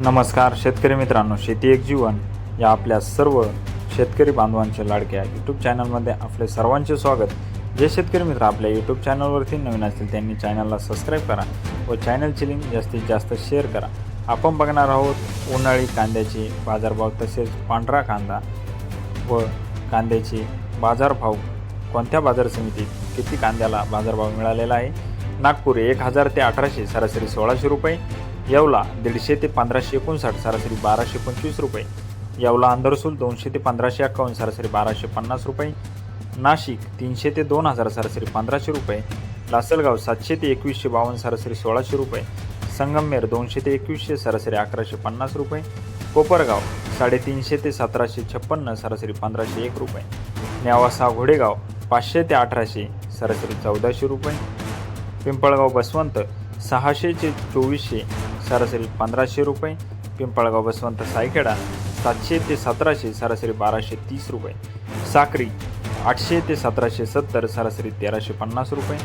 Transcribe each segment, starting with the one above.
नमस्कार शेतकरी मित्रांनो शेती एक जीवन या आपल्या सर्व शेतकरी बांधवांचे लाडक्या यूट्यूब चॅनलमध्ये आपले सर्वांचे स्वागत. जे शेतकरी मित्र आपल्या यूट्यूब चॅनलवरती नवीन असतील त्यांनी चॅनलला सबस्क्राईब करा व चॅनलची लिंक जास्तीत जास्त शेअर करा. आपण बघणार आहोत उन्हाळी कांद्याचे बाजारभाव तसेच पांढरा कांदा व कांद्याचे बाजारभाव. कोणत्या बाजार समितीत किती कांद्याला बाजारभाव मिळालेला आहे? नागपूर एक हजार ते अठराशे सरासरी सोळाशे रुपये येवला दीडशे ते पंधराशे एकोणसाठ सरासरी बाराशे पंचवीस रुपये. येवला अंदरसूल दोनशे ते पंधराशे अक्कावन्न सरासरी बाराशे पन्नास रुपये. नाशिक तीनशे ते दोन हजार सरासरी पंधराशे रुपये. लासलगाव सातशे ते एकवीसशे बावन्न सरासरी सोळाशे रुपये. संगमनेर दोनशे ते एकवीसशे सरासरी अकराशे पन्नास रुपये. कोपरगाव साडेतीनशे ते सतराशे छप्पन्न सरासरी पंधराशे एक रुपये. न्यावासा घोडेगाव पाचशे ते अठराशे सरासरी चौदाशे रुपये. पिंपळगाव बसवंत सहाशे ते चोवीसशे सरासरी पंधराशे रुपये पिंपळगाव बसवंत सायखेडा सातशे ते सतराशे सरासरी बाराशे तीस रुपये. साक्री आठशे ते सतराशे सत्तर सरासरी तेराशे पन्नास रुपये.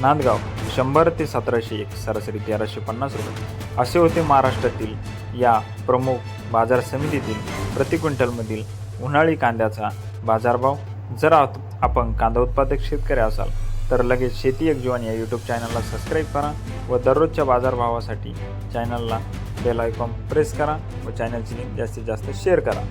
नांदगाव शंभर ते सतराशे एक सरासरी तेराशे पन्नास रुपये. असे होते महाराष्ट्रातील या प्रमुख बाजार समितीतील प्रति क्विंटलमधील उन्हाळी कांद्याचा बाजारभाव. जर आपण कांदा उत्पादक शेतकरी असाल तर लगेच शेती एक जीवन या यूट्यूब चॅनलला सबस्क्राईब करा व दररोजच्या बाजारभावासाठी चॅनलला बेल आयकॉन प्रेस करा व चॅनलची लिंक जास्तीत जास्त शेअर करा.